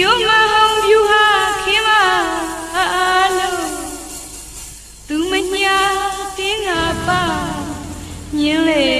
ညိုမအောင်ဖြူဟာခင်မအားလုံးသူမညာတင်းငါပါမြင်းလေ